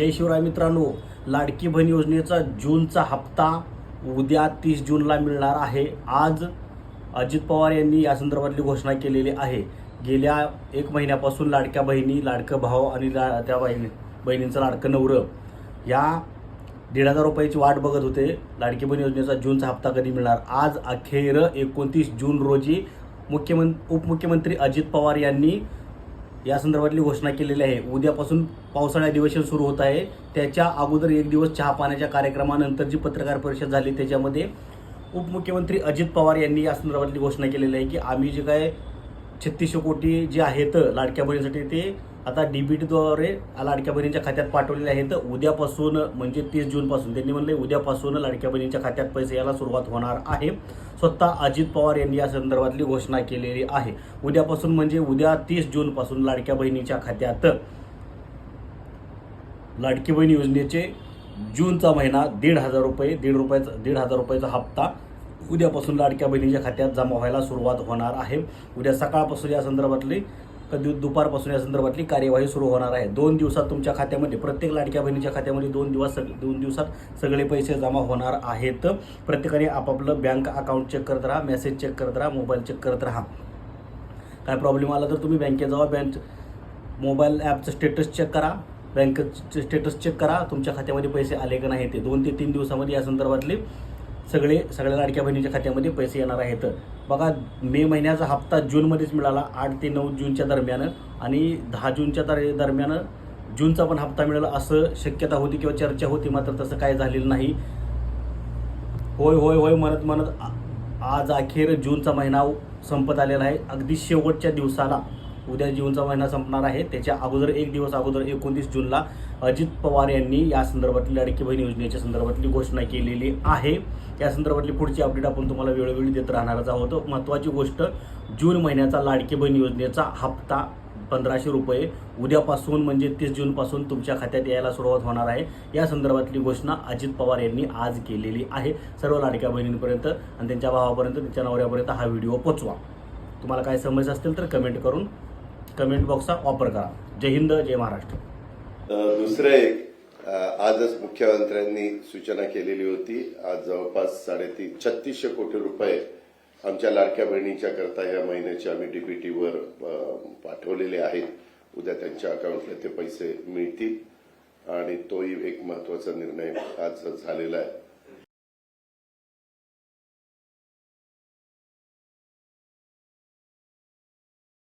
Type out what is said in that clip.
जय शिवराय मित्रांनो लाडकी बहीण योजनेचा जूनचा हप्ता उद्या तीस जूनला मिळणार आहे. आज अजित पवार यांनी या संदर्भातली घोषणा केलेली आहे. गेल्या एक महिन्यापासून लाडक्या बहिणी लाडकं भाव आणि ला त्या बहिणी बहिणींचं लाडकं नवरं या दीड हजार रुपयाची वाट बघत होते. लाडकी बहीण योजनेचा जूनचा हप्ता कधी मिळणार? आज अखेर एकोणतीस जून रोजी मुख्यमंत्री उपमुख्यमंत्री अजित पवार यांनी या संदर्भातली घोषणा केलेली आहे. उद्यापासून पावसाळी अधिवेशन सुरू होत आहे. त्याच्या अगोदर एक दिवस चहा पाण्याच्या कार्यक्रमानंतर जी पत्रकार परिषद झाली त्याच्यामध्ये उपमुख्यमंत्री अजित पवार यांनी या संदर्भातली घोषणा केलेली आहे की आम्ही जे काय छत्तीसशे कोटी जे आहेत लाडक्या बहिणीसाठी ते आता डीबीटीद्वारे लाडक्या बहिणींच्या खात्यात पाठवलेले आहेत. उद्यापासून म्हणजे तीस जूनपासून. त्यांनी म्हणले उद्यापासून लाडक्या बहिणींच्या खात्यात पैसे यायला सुरुवात होणार आहे. स्वतः अजित पवार यांनी या संदर्भातली घोषणा केलेली आहे. उद्यापासून म्हणजे उद्या तीस जूनपासून लाडक्या बहिणीच्या खात्यात लाडकी बहीण योजनेचे जूनचा महिना दीड हजार रुपये दीड रुपयाचा दीड हजार रुपयाचा हप्ता उद्यापासून लाडक्या बहिणीच्या खात्यात जमा व्हायला सुरुवात होणार आहे. उद्या सकाळपासून या संदर्भातली दुपारपासून या संदर्भातली कार्यवाही सुरू होणार आहे. दोन दिवसात तुमच्या खात्यामध्ये प्रत्येक लाडक्या बहिणीच्या खात्यामध्ये दोन दिवस सग दोन दिवसात सगळे पैसे जमा होणार आहेत. प्रत्येकाने आपापलं बँक अकाउंट चेक करत राहा मेसेज चेक करत राहा मोबाईल चेक करत राहा. काय प्रॉब्लेम आला तर तुम्ही बँकेत जावा बँक मोबाईल ॲपचं स्टेटस चेक करा बँकेचं स्टेटस चेक करा तुमच्या खात्यामध्ये पैसे आले का नाही ते. दोन ते तीन दिवसामध्ये या संदर्भातले सगळे सगळ्या लाडक्या बहिणीच्या खात्यामध्ये पैसे येणार आहेत. बघा मे महिन्याचा हप्ता जूनमध्येच मिळाला आठ ते नऊ जूनच्या दरम्यान. आणि दहा जूनच्या दर दरम्यान जूनचा पण हप्ता मिळाला असं शक्यता होती किंवा चर्चा होती मात्र तसं काय झालेलं नाही. होय होय होय म्हणत म्हणत आज अखेर जूनचा महिना संपत आलेला आहे. अगदी शेवटच्या दिवसाला उद्या जूनचा महिना संपणार आहे. त्याच्या अगोदर एक दिवस अगोदर एकोणतीस जूनला अजित पवार यांनी या संदर्भातली लाडकी बहीण योजनेच्या संदर्भातली घोषणा केलेली आहे. या संदर्भातली पुढची अपडेट आपण तुम्हाला वेळोवेळी देत राहणारच आहोत. महत्त्वाची गोष्ट जून महिन्याचा लाडकी बहीण योजनेचा हप्ता पंधराशे रुपये उद्यापासून म्हणजे तीस जूनपासून तुमच्या खात्यात यायला सुरुवात होणार आहे. या संदर्भातली घोषणा अजित पवार यांनी आज केलेली आहे. सर्व लाडक्या बहिणींपर्यंत आणि त्यांच्या भावापर्यंत त्यांच्या नवऱ्यापर्यंत हा व्हिडिओ पोचवा. तुम्हाला काय समज असतील तर कमेंट करून कमेंट बॉक्सचा वापर करा. जय हिंद जय महाराष्ट्र. दुसरं एक आजच मुख्यमंत्र्यांनी सूचना केलेली होती. आज जवळपास साडेतीन छत्तीसशे कोटी रुपये आमच्या लाडक्या बहिणीच्या करता या महिन्याचे आम्ही डीबीटीवर पाठवलेले आहेत. उद्या त्यांच्या अकाउंटला ते पैसे मिळतील. आणि तोही एक महत्त्वाचा निर्णय आज झालेला आहे.